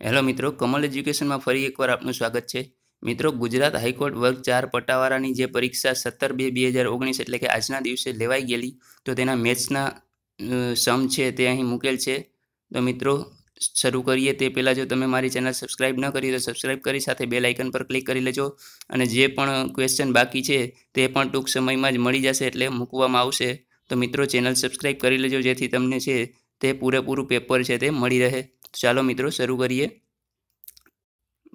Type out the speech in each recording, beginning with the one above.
Hello મિત્રો, કમલ એજ્યુકેશનમાં ફરી એકવાર આપનું સ્વાગત છે. મિત્રો, ગુજરાત હાઈકોર્ટ વર્ગ ચાર પટાવાળાની જે પરીક્ષા સત્તર બે બે હજાર ઓગણીસ એટલે કે આજના દિવસે લેવાઈ ગયેલી, તો તેના મેથ્સના સમ છે તે અહીં મૂકેલ છે. તો મિત્રો, શરૂ કરીએ તે પહેલાં જો તમે મારી ચેનલ સબસ્ક્રાઈબ ન કરી, તો સબસ્ક્રાઈબ કરી સાથે બે લાઇકન પર ક્લિક કરી લેજો. અને જે પણ ક્વેશ્ચન બાકી છે, તે પણ ટૂંક સમયમાં જ મળી જશે એટલે મૂકવામાં આવશે. તો મિત્રો, ચેનલ સબસ્ક્રાઈબ કરી લેજો, જેથી તમને છે તે પૂરેપૂરું પેપર છે તે મળી રહે. ચાલો મિત્રો શરૂ કરીએ.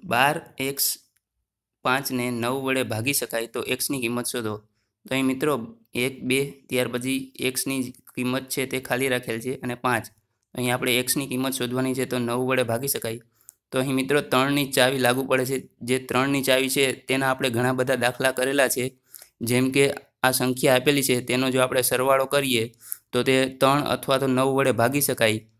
બાર એક્સ પાંચને નવ વડે ભાગી શકાય તો એક્સની કિંમત શોધો. તો અહીં મિત્રો એક, બે, ત્યાર પછી એક્સની કિંમત છે તે ખાલી રાખેલ છે અને પાંચ. અહીં આપણે એક્સની કિંમત શોધવાની છે તો નવ વડે ભાગી શકાય. તો અહીં મિત્રો ત્રણની ચાવી લાગુ પડે છે. જે ત્રણની ચાવી છે તેના આપણે ઘણા બધા દાખલા કરેલા છે. જેમ કે આ સંખ્યા આપેલી છે તેનો જો આપણે સરવાળો કરીએ તો તે ત્રણ અથવા તો નવ વડે ભાગી શકાય.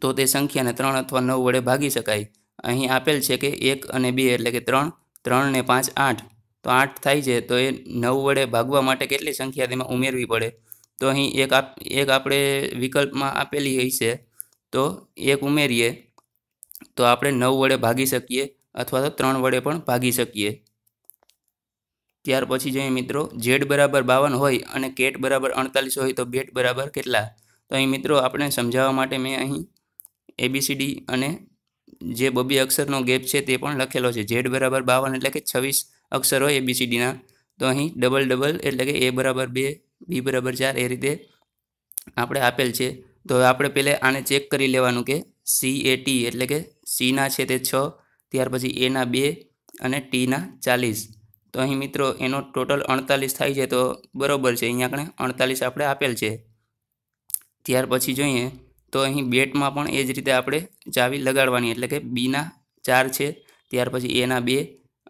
તો તે સંખ્યાને ત્રણ અથવા નવ વડે ભાગી શકાય. અહીં આપેલ છે કે એક અને બે એટલે કે ત્રણ ત્રણ ને પાંચ આઠ. તો આઠ થાય છે, તો એ નવ વડે ભાગવા માટે કેટલી સંખ્યા તેમાં ઉમેરવી પડે? તો અહીં એક આપ, એક આપણે વિકલ્પમાં આપેલી હશે તો એક ઉમેરીએ. તો આપણે નવ વડે ભાગી શકીએ અથવા તો ત્રણ વડે પણ ભાગી શકીએ. ત્યાર પછી જોઈએ મિત્રો, ઝેડ બરાબર બાવન હોય અને કેટ બરાબર અડતાલીસ હોય તો બેટ બરાબર કેટલા? તો અહીં મિત્રો, આપણે સમજાવવા માટે મેં અહીં એબીસીડી અને જે બબી અક્ષરનો ગેપ છે તે પણ લખેલો છે. ઝેડ બરાબર બાવન એટલે કે છવ્વીસ અક્ષર એબીસીડીના તો અહીં ડબલ ડબલ એટલે કે એ બરાબર બે બી બરાબર ચાર એ રીતે આપણે આપેલ છે. તો આપણે પહેલે આને ચેક કરી લેવાનું કે સી એ ટી એટલે કે સીના છે તે છ, ત્યાર પછી એના બે અને ટીના ચાલીસ. તો અહીં મિત્રો એનો ટોટલ અડતાલીસ થાય છે તો બરાબર છે. અહીંયા આપણે અડતાલીસ આપણે આપેલ છે. ત્યાર પછી જોઈએ તો અહીં બેટમાં પણ એ જ રીતે આપણે ચાવી લગાડવાની, એટલે કે બીના ચાર છે, ત્યાર પછી એના બે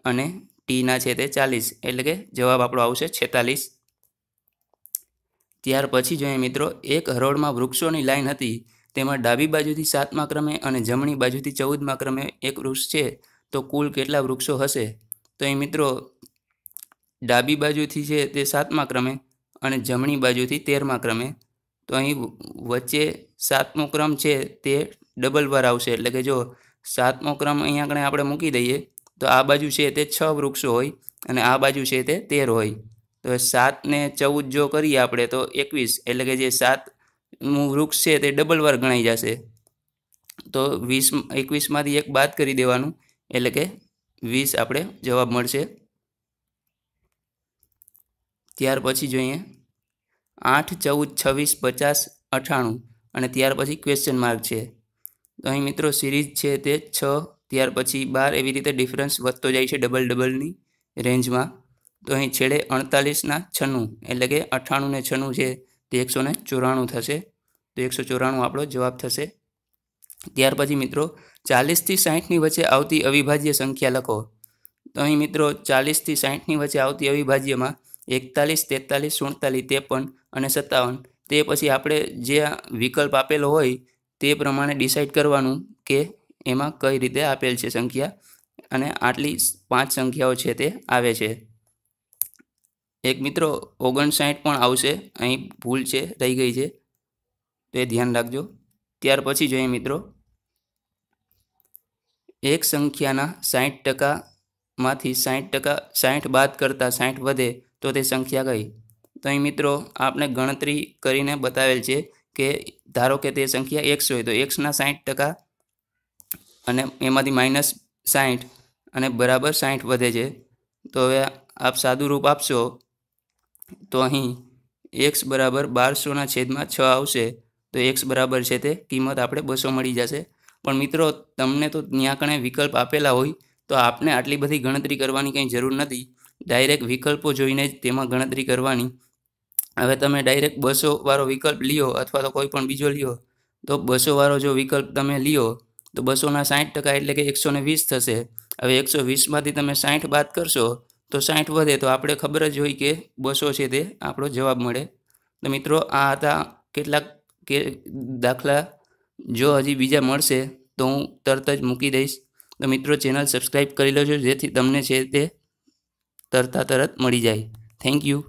અને ટીના છે તે ચાલીસ, એટલે કે જવાબ આપણો આવશે છેતાલીસ. ત્યાર પછી જોઈએ મિત્રો, એક હરોળમાં વૃક્ષોની લાઇન હતી, તેમાં ડાબી બાજુથી સાતમા ક્રમે અને જમણી બાજુથી ચૌદમા ક્રમે એક વૃક્ષ છે, તો કુલ કેટલા વૃક્ષો હશે? તો અહીં મિત્રો, ડાબી બાજુથી છે તે સાતમા ક્રમે અને જમણી બાજુથી તેરમા ક્રમે. તો અહીં વચ્ચે સાતમો ક્રમ છે તે ડબલ વાર આવશે. એટલે કે જો સાતમો ક્રમ અહીં આગળ આપણે મૂકી દઈએ, તો આ બાજુ છે તે છ વૃક્ષો હોય અને આ બાજુ છે તે તેર હોય. તો સાતને ચૌદ જો કરીએ આપણે, તો એકવીસ. એટલે કે જે સાતનું વૃક્ષ છે તે ડબલ વાર ગણાઈ જશે. તો વીસ એકવીસમાંથી એક બાદ કરી દેવાનું. એટલે કે વીસ આપણે જવાબ મળશે. ત્યાર પછી જોઈએ. આઠ, ચૌદ, છવ્વીસ, પચાસ અઠ્ઠાણું અને ત્યાર પછી ક્વેશ્ચન માર્ક છે. તો અહીં મિત્રો સિરીઝ છે તે છ, ત્યાર પછી બાર એવી રીતે ડિફરન્સ વધતો જાય છે ડબલ ડબલની રેન્જમાં તો અહીં છેડે અડતાલીસના છન્નું, એટલે કે અઠ્ઠાણું ને છન્નું છે તે એકસો ને ચોરાણું થશે. તો એકસો ચોરાણું આપણો જવાબ થશે. ત્યાર પછી મિત્રો ચાલીસથી સાહીઠની વચ્ચે આવતી અવિભાજ્ય સંખ્યા લખો. તો અહીં મિત્રો ચાલીસથી સાહીઠની વચ્ચે આવતી અવિભાજ્યમાં એકતાલીસ, તેતાલીસ, સુડતાલીસ, ત્રેપન અને સત્તાવન તે પછી આપણે જે વિકલ્પ આપેલો હોય તે પ્રમાણે ડિસાઇડ કરવાનું કે એમાં કઈ રીતે આપેલ છે સંખ્યા અને આટલી પાંચ સંખ્યાઓ છે તે આવે છે. એક મિત્રો ઓગણસાઠ પણ આવશે, અહીં ભૂલ છે, રહી ગઈ છે. તો એ ધ્યાન રાખજો. ત્યાર પછી જોઈએ મિત્રો, એક સંખ્યાના સાઠ ટકામાંથી સાઠ ટકા સાઠ બાદ કરતાં સાઠ વધે તો તે સંખ્યા કઈ? તો અહીં મિત્રો આપણે ગણતરી કરીને બતાવેલ છે કે ધારો કે તે સંખ્યા એક્સ હોય તો એક્સના સાઠ ટકા અને એમાંથી માઇનસ સાહીઠ અને બરાબર સાઠ વધે છે. તો હવે આપ સાદું રૂપ આપશો તો અહીં એક્સ બરાબર બારસોના છેદમાં છ આવશે. તો એક્સ બરાબર છે તે કિંમત આપણે બસો મળી જશે. પણ મિત્રો, તમને તો ત્યાં કણે વિકલ્પ આપેલા હોય તો આપને આટલી બધી ગણતરી કરવાની કંઈ જરૂર નથી. ડાયરેક્ટ વિકલ્પો જોઈને જ તેમાં ગણતરી કરવાની. હવે તમે ડાયરેક્ટ બસો વાળો વિકલ્પ લ્યો અથવા તો કોઈ પણ બીજો લ્યો, તો બસો વાળો જો વિકલ્પ તમે લ્યો, તો બસોના સાઠ ટકા એટલે કે એકસો વીસ થશે. હવે એકસો વીસમાંથી તમે સાઠ બાદ કરશો, તો સાઠ વધે, તો આપણે ખબર જ હોય કે બસો છે તે આપણો જવાબ મળે. તો મિત્રો, આ હતા કેટલાક કે દાખલા, જો હજી બીજા મળશે, તો હું તરત જ મૂકી દઈશ. તો મિત્રો, ચેનલ સબસ્ક્રાઈબ કરી લેજો, જેથી તમને છે તે તરતા તરત મળી જાય. Thank you